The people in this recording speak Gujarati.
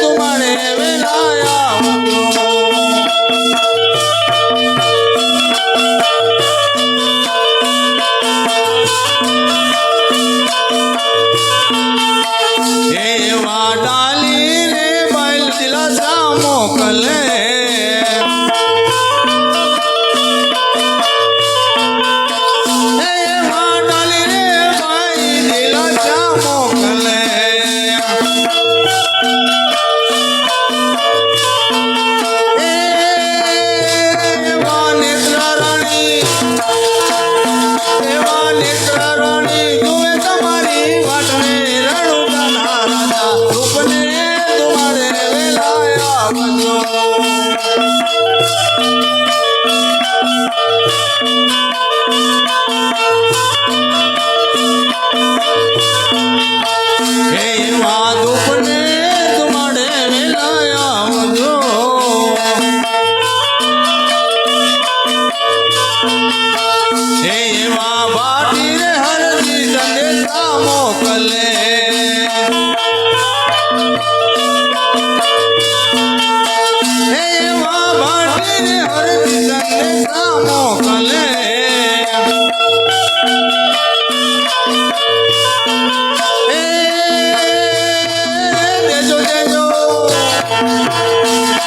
તુમારે વેલા I'm not Nikara.